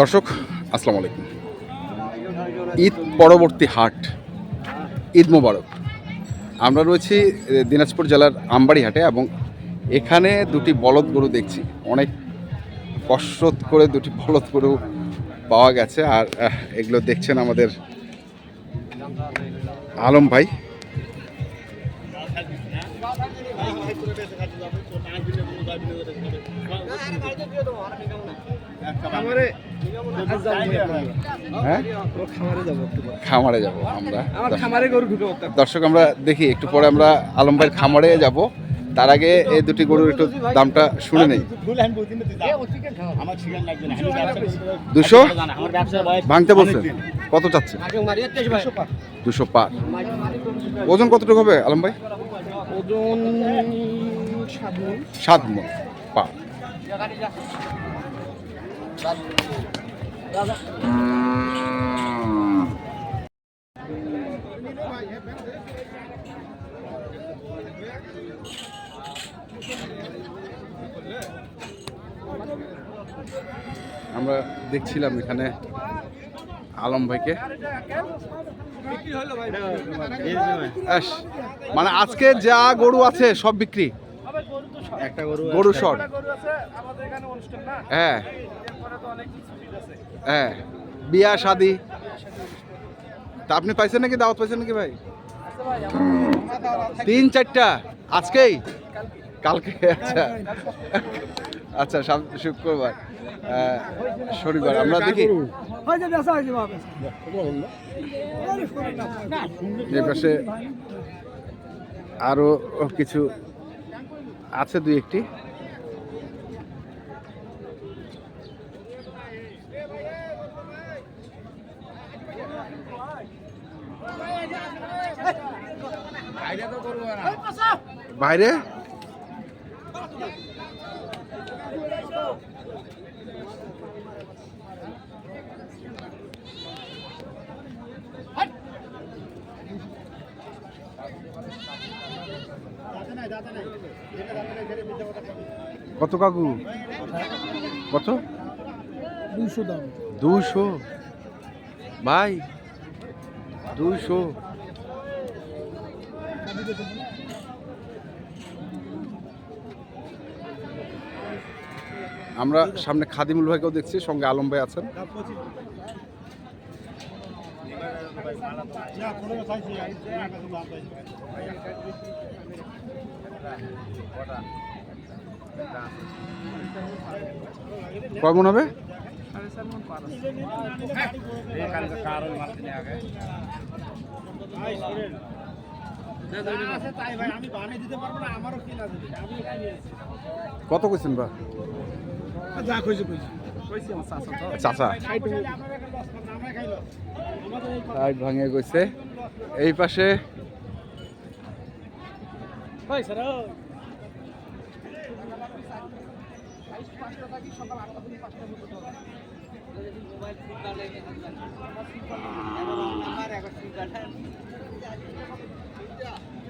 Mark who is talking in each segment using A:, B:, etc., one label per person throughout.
A: দর্শক, আসসালামু আলাইকুম। ঈদ পরবর্তী হাট, ঈদ মোবারক। আমরা রয়েছি দিনাজপুর জেলার আমবাড়ি হাটে এবং এখানে দুটি বলদ গরু দেখছি। অনেক কসরত করে দুটি বলদ গরু পাওয়া গেছে। আর এগুলো দেখছেন আমাদের আলম ভাই। হ্যাঁ খামারে যাব আমরা। দর্শক আমরা দেখি একটু পরে আমরা আলম ভাইয়ের খামারে যাব। তার আগে এই দুটি গরুর একটু দামটা শুনে নেই। দুশো? ভাঙতে বলছেন কত চাচ্ছে? দুশো পার। ওজন কতটুকু হবে আলম ভাই
B: ওজন
A: সাত মন। পা আমরা দেখছিলাম এখানে আলম ভাইকে। মানে আজকে যা গরু আছে সব বিক্রি।
B: একটা গরু
A: গরু
B: না?
A: হ্যাঁ। হ্যাঁ বিয়া শাদি। তা আপনি পাইছেন নাকি দাওয়াত পাইছেন নাকি ভাই?
B: আচ্ছা
A: তিন চারটা? আজকেই? কালকে। আচ্ছা। আচ্ছা শুক্রবার। শনিবার। আমরা দেখি। যে পাশে আরও কিছু আছে দুই একটি। বাইরে? কত কাকু? কত?
B: দুশো দাম।
A: দুশো ভাই দুশো আমরা সামনে খাদিমুল ভাইকেও দেখছি সঙ্গে আলম ভাই আছেন। কয় মন হবে? কত কইছেন বা?
B: যা কইছে কইছে। চাচা
A: সাইড ভাঙে গেছে এই পাশে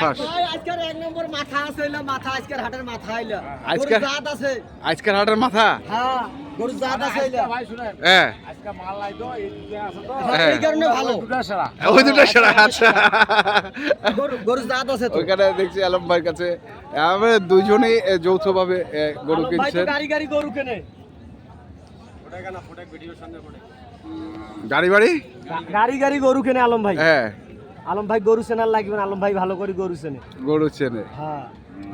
A: ফাঁস।
C: আজকের এক নম্বর মাথা আছে মাথা আজকের হাটের মাথা
A: আজকের-
C: জাত আছে।
A: আজকের হাটের মাথা?
C: হ্যাঁ গরুর জাত আছে হইল।
A: হ্যাঁ
C: হ্যাঁ, এই কারণে ভালো।
A: ওই দুটো সেরা। আচ্ছা।
C: গরু- গরুর জাত আছে তো।
A: ওইখানে দেখছি আলম ভাইয়ের কাছে আমরা দুজনেই যৌথভাবে গরু
C: ভাই তো
A: কিনছেন।
C: গাড়ি গাড়ি গরু কেনে?
A: গাড়ি বাড়ি?
C: গাড়ি গাড়ি গরু কেনে আলম ভাই?
A: হ্যাঁ।
C: আলম ভাই গরু চেনার লাগবে আলম ভাই ভালো করে গরু চেনে।
A: গরু চেনে।
C: হ্যাঁ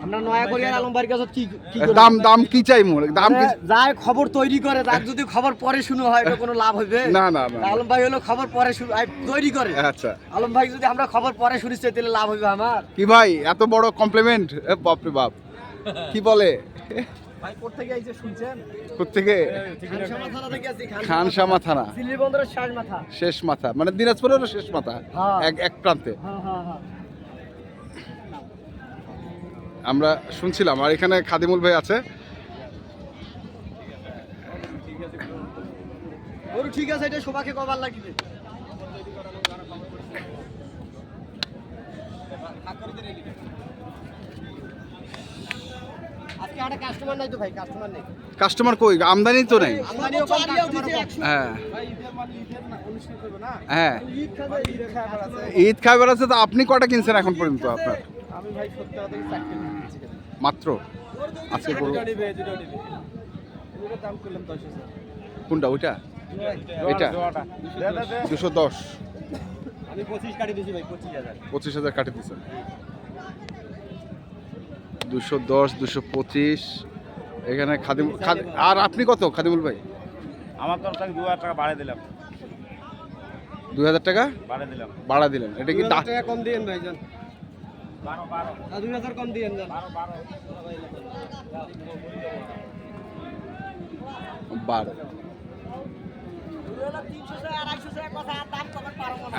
C: আমরা নয়া করি আর আলম ভাইয়ের কাছে কি কি
A: দাম দাম কি চাই মোর? দাম কি
C: মানে খবর তৈরি করে তার যদি খবর পরে শুনে হয় এটা কোনো লাভ হবে
A: না না না
C: আলম ভাই হলো খবর পরে শুরু তৈরি করে।
A: আচ্ছা।
C: আলম ভাই যদি আমরা খবর পরে তাহলে লাভ হবে আমার।
A: কি ভাই এত বড় কমপ্লিমেন্ট বাপরে বাপ। কি বলে?
C: শেষ মাথা।
A: মানে দিনাজপুরের শেষ মাথা। এক এক প্রান্তে। আমরা শুনছিলাম। আর এখানে খাদিমুল ভাই আছে।
C: ঠিক আছে এটা কাস্টমার
A: কই? আমদানি তো নেই। হ্যাঁ।
B: ভাই ঈদের মানে ঈদের না অনুষ্ঠান করবে না?
A: হ্যাঁ।
B: ঈদ খাবে ঈদ খাবার আছে
A: তো আপনি কটা কিনছেন এখন পর্যন্ত আপনার? মাত্র? আজকে কোনটা ওইটা? এটা? দুশো দশ।
C: পঁচিশ কাটি দিয়েছি ভাই পঁচিশ হাজার।
A: হাজার দিচ্ছেন দুশো দশ দুশো পঁচিশ। এখানে খাদিম খাদ- আর আপনি কত খাদিমুল ভাই?
D: আমার তরফ থেকে দু হাজার টাকা বাড়িয়ে দিলাম।
A: দুই হাজার টাকা?
D: বাড়িয়ে দিলাম।
A: বাড়া দিলেন। এটা কি
C: টাকা কম দিয়েন ভাইজান কম দিয়েন
D: বারো।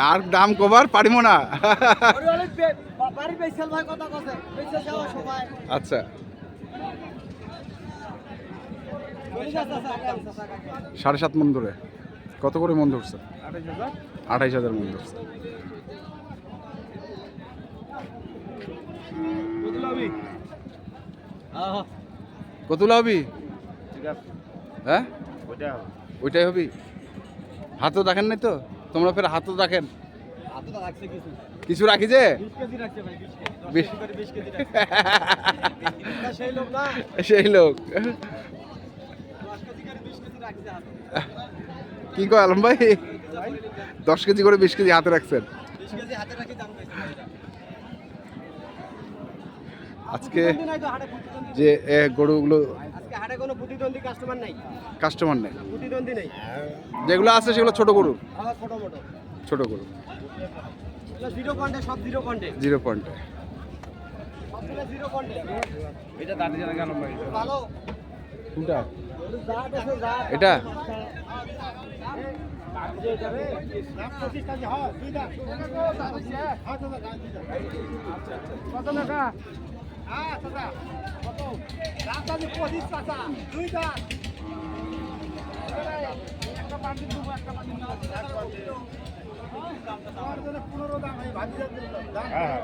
A: আর দাম কবার পারিব না। আচ্ছা। সাড়ে সাত মন ধরে। কত করে মন ধরছে? আঠাইশ হাজার? মন ধরছে। কত লাভি হ্যাঁ।
D: হবে।
A: ওইটাই হবি। হাতও দেখেন নাই তো? তোমরা ফের হাতও দেখেন।
C: কিছু।
A: রাখি যে
C: সেই লোক
A: কি কয় আলম ভাই? দশ কেজি করে বিশ কেজি হাতে রাখছেন। আজকে যে গরুগুলো
C: হাটে কোনো প্রতিদ্বন্দ্বী কাস্টমার নাই।
A: কাস্টমার নেই।
C: প্রতিদ্বন্দ্বী নেই।
A: যেগুলো আছে সেগুলো ছোট গরু
C: আমার ছোট মোটো।
A: ছোট গরু
C: জিরো পয়েন্টে সব জিরো পয়েন্টে
A: জিরো পয়েন্টে
C: জিরো পয়েন্টে
D: এটা দাঁড়িয়ে জানা কেন
C: ভালো।
A: কোনটা?
C: জাত আছে জাত
A: এটা?
B: কত টাকা? হ্যাঁ দাদা কত দাম দাদি পঁচিশ টাকা দুই দাম একটা পার্টি দেবো একটা পার্টি আমার জন্য পনেরো দাম আমি ভাবি দাম।
D: হ্যাঁ।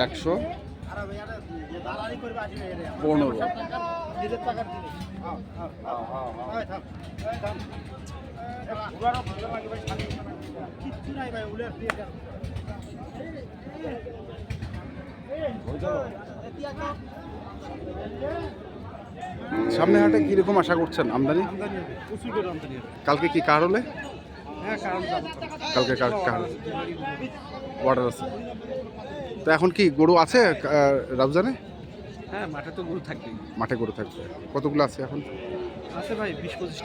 A: একশো? পনেরো। সামনে হাটে কীরকম আশা করছেন? আমদানি? কালকে কি কার হলে? কালকে কার অর্ডার আছে। তো এখন কি গরু আছে আহ,
B: হ্যাঁ মাঠে তো গরু থাকবেই।
A: মাঠে গরু থাকবে। কতগুলো আছে এখন?
B: আছে ভাই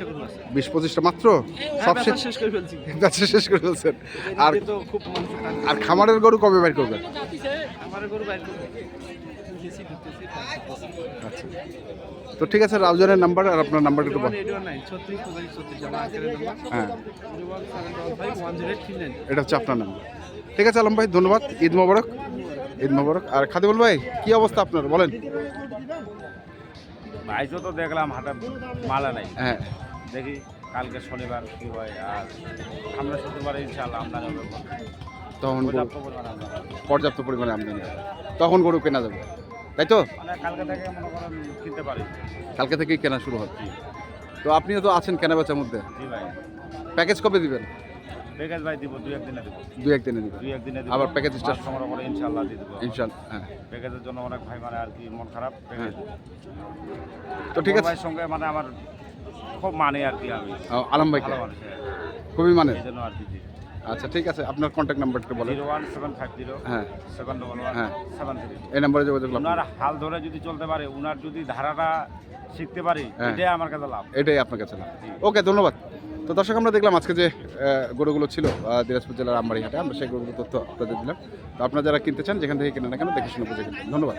B: গরু আছে।
A: মাত্র?
B: হ্যাঁ,
A: সব শেষ
B: শেষ করে ফেলছি।
A: বেচা শেষ করে ফেলছেন। আর
B: তো খুব
A: আর খামারের গরু কবে বের করবেন?
B: গরু
A: আচ্ছা। তো ঠিক আছে রাউজানের নাম্বার আর আপনার নাম্বারটা একটু হ্যাঁ। এটা হচ্ছে আপনার নাম্বার। ঠিক আছে আলম ভাই ধন্যবাদ। ঈদ মোবারক। ঈদ মোবারক। আর খাদিমুল ভাই কি অবস্থা আপনার? বলেন।
D: ভাইসও তো দেখলাম হাটে মালা নাই।
A: হ্যাঁ।
D: দেখি কালকে শনিবার কি হয় আর আমরা শুক্রবারে ইনশাআল্লাহ আমদানি হবে।
A: তখন
D: পর্যাপ্ত পরিমাণে আমদানি হবে।
A: তখন গরু কেনা যাবে। তাই তো?
D: মানে কালকে থেকে মনে করেন কিনতে পারি।
A: কালকে থেকেই কেনা শুরু হচ্ছে তো আপনিও তো আছেন কেনা বেচার মধ্যে প্যাকেজ কবে দিবেন?
D: প্যাকেজ ভাই দিব দুই একদিনে দিব।
A: দু একদিনে দিবেন
D: দুই একদিনে দিব।
A: আবার প্যাকেজ স্টার্ট
D: সংগ্রহ করে ইনশাআল্লাহ দিয়ে দেবো।
A: ইনশাল্লাহ হ্যাঁ।
D: প্যাকেজের জন্য অনেক ভাই মানে আর কি মন খারাপ প্যাকেজ
A: তো ঠিক আছে।
D: ভাইয়ের সঙ্গে মানে আমার খুব মানে আর কি আমি।
A: আলম ভাইকে?
D: ভালো
A: খুবই মানে?
D: আর কি
A: আচ্ছা ঠিক আছে। আপনার কন্ট্যাক্ট নাম্বারটা বলেন।
D: Zero one seven five zero
A: হ্যাঁ।
D: সেভেন ডবল ওয়ান
A: হ্যাঁ।
D: Seven three.
A: এই নাম্বারে যোগাযোগ
D: হাল ধরে যদি চলতে পারে উনার যদি ধারাটা শিখতে পারি
A: হ্যাঁ।
D: এটাই আমার কাছে লাভ।
A: এটাই আপনার কাছে লাভ। ওকে ধন্যবাদ। তো দর্শক, আমরা দেখলাম আজকে যে গরুগুলো ছিল দিনাজপুর জেলার আমবাড়ি হাটে আমরা সেই গরুগুলো তথ্য আপনাদের দিলাম। তো আপনারা যারা কিনতে চান, যেখান থেকে কিনে না কেন, দেখে শুনে বুঝে ধন্যবাদ।